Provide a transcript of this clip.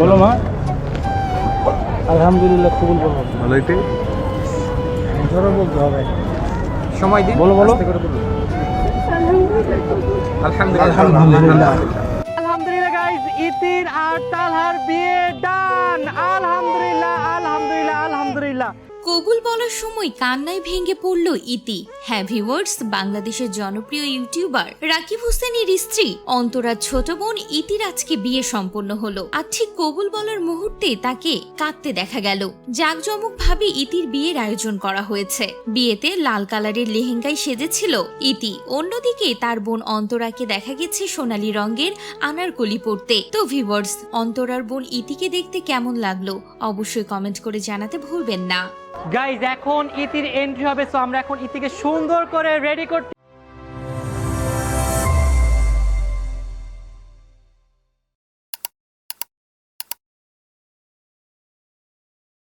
বলো মা। আলহামদুলিল্লাহ কবুল বলব ভালো তো। ধরো বলতে হবে। সময় দিন বলো, বলো। আলহামদুলিল্লাহ। আলহামদুলিল্লাহ। আলহামদুলিল্লাহ গাইস ইতির আর তালহার বিয়ে কবুল বলার সময় কান্নায় ভেঙে পড়ল ইতি। হ্যাঁ ভিউয়ার্স বাংলাদেশের জনপ্রিয় ইউটিউবার রাকিব হোসেনের স্ত্রী অন্তরার ছোট বোন ইতির আজকে বিয়ে সম্পন্ন হলো। আর ঠিক কবুল বলার মুহূর্তে তাকে কাঁদতে দেখা গেল। জাঁকজমক ভাবে ইতির বিয়ের আয়োজন করা হয়েছে। বিয়েতে লাল কালারের লেহেঙ্গায় সেজেছিল ইতি। অন্যদিকে তার বোন অন্তরাকে দেখা গেছে সোনালী রঙের আনারকলি পরতে। তো ভিউয়ার্স অন্তরার বোন ইতিকে দেখতে কেমন লাগল? অবশ্যই কমেন্ট করে জানাতে ভুলবেন না। গাইজ এখন ইতির এন্ট্রি হবে সো আমরা এখন ইতিকে সুন্দর করে রেডি করতে